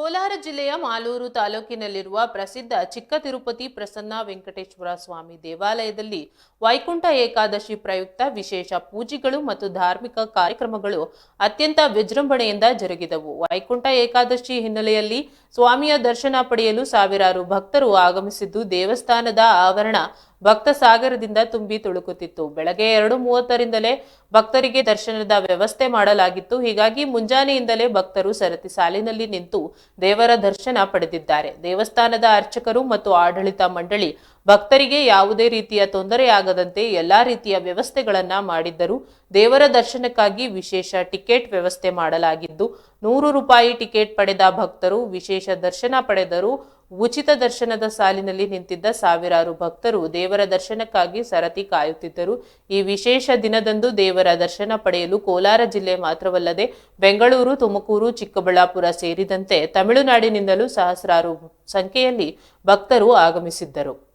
ಕೋಲಾರ ಜಿಲ್ಲೆಯ ಮಾಲೂರು ತಾಲೂಕಿನಲ್ಲಿರುವ ಪ್ರಸಿದ್ಧ ಚಿಕ್ಕ ತಿರುಪತಿ ಪ್ರಸನ್ನ ವೆಂಕಟೇಶ್ವರ ಸ್ವಾಮಿ ದೇವಾಲಯದಲ್ಲಿ ವೈಕುಂಠ ಏಕಾದಶಿ ಪ್ರಯುಕ್ತ ವಿಶೇಷ ಪೂಜೆಗಳು ಮತ್ತು ಧಾರ್ಮಿಕ ಕಾರ್ಯಕ್ರಮಗಳು ಅತ್ಯಂತ ವಿಜೃಂಭಣೆಯಿಂದ ಜರುಗಿದವು. ವೈಕುಂಠ ಏಕಾದಶಿ ಹಿನ್ನೆಲೆಯಲ್ಲಿ ಸ್ವಾಮಿಯ ದರ್ಶನ ಪಡೆಯಲು ಸಾವಿರಾರು ಭಕ್ತರು ಆಗಮಿಸಿದ್ದು ದೇವಸ್ಥಾನದ ಆವರಣ ಭಕ್ತ ಸಾಗರದಿಂದ ತುಂಬಿ ತುಳುಕುತ್ತಿತ್ತು. ಬೆಳಗ್ಗೆ ಎರಡು ಮೂವತ್ತರಿಂದಲೇ ಭಕ್ತರಿಗೆ ದರ್ಶನದ ವ್ಯವಸ್ಥೆ ಮಾಡಲಾಗಿತ್ತು. ಹೀಗಾಗಿ ಮುಂಜಾನೆಯಿಂದಲೇ ಭಕ್ತರು ಸರತಿ ಸಾಲಿನಲ್ಲಿ ನಿಂತು ದೇವರ ದರ್ಶನ ಪಡೆದಿದ್ದಾರೆ. ದೇವಸ್ಥಾನದ ಅರ್ಚಕರು ಮತ್ತು ಆಡಳಿತ ಮಂಡಳಿ ಭಕ್ತರಿಗೆ ಯಾವುದೇ ರೀತಿಯ ತೊಂದರೆಯಾಗದಂತೆ ಎಲ್ಲ ರೀತಿಯ ವ್ಯವಸ್ಥೆಗಳನ್ನು ಮಾಡಿದ್ದರು. ದೇವರ ದರ್ಶನಕ್ಕಾಗಿ ವಿಶೇಷ ಟಿಕೆಟ್ ವ್ಯವಸ್ಥೆ ಮಾಡಲಾಗಿದ್ದು, ನೂರು ರೂಪಾಯಿ ಟಿಕೆಟ್ ಪಡೆದ ಭಕ್ತರು, ವಿಶೇಷ ದರ್ಶನ ಪಡೆದರು. ಉಚಿತ ದರ್ಶನದ ಸಾಲಿನಲ್ಲಿ ನಿಂತಿದ್ದ ಸಾವಿರಾರು ಭಕ್ತರು ದೇವರ ದರ್ಶನಕ್ಕಾಗಿ ಸರತಿ ಕಾಯುತ್ತಿದ್ದರು. ಈ ವಿಶೇಷ ದಿನದಂದು ದೇವರ ದರ್ಶನ ಪಡೆಯಲು ಕೋಲಾರ ಜಿಲ್ಲೆ ಮಾತ್ರವಲ್ಲದೆ ಬೆಂಗಳೂರು, ತುಮಕೂರು, ಚಿಕ್ಕಬಳ್ಳಾಪುರ ಸೇರಿದಂತೆ ತಮಿಳುನಾಡಿನಿಂದಲೂ ಸಹಸ್ರಾರು ಸಂಖ್ಯೆಯಲ್ಲಿ ಭಕ್ತರು ಆಗಮಿಸಿದ್ದರು.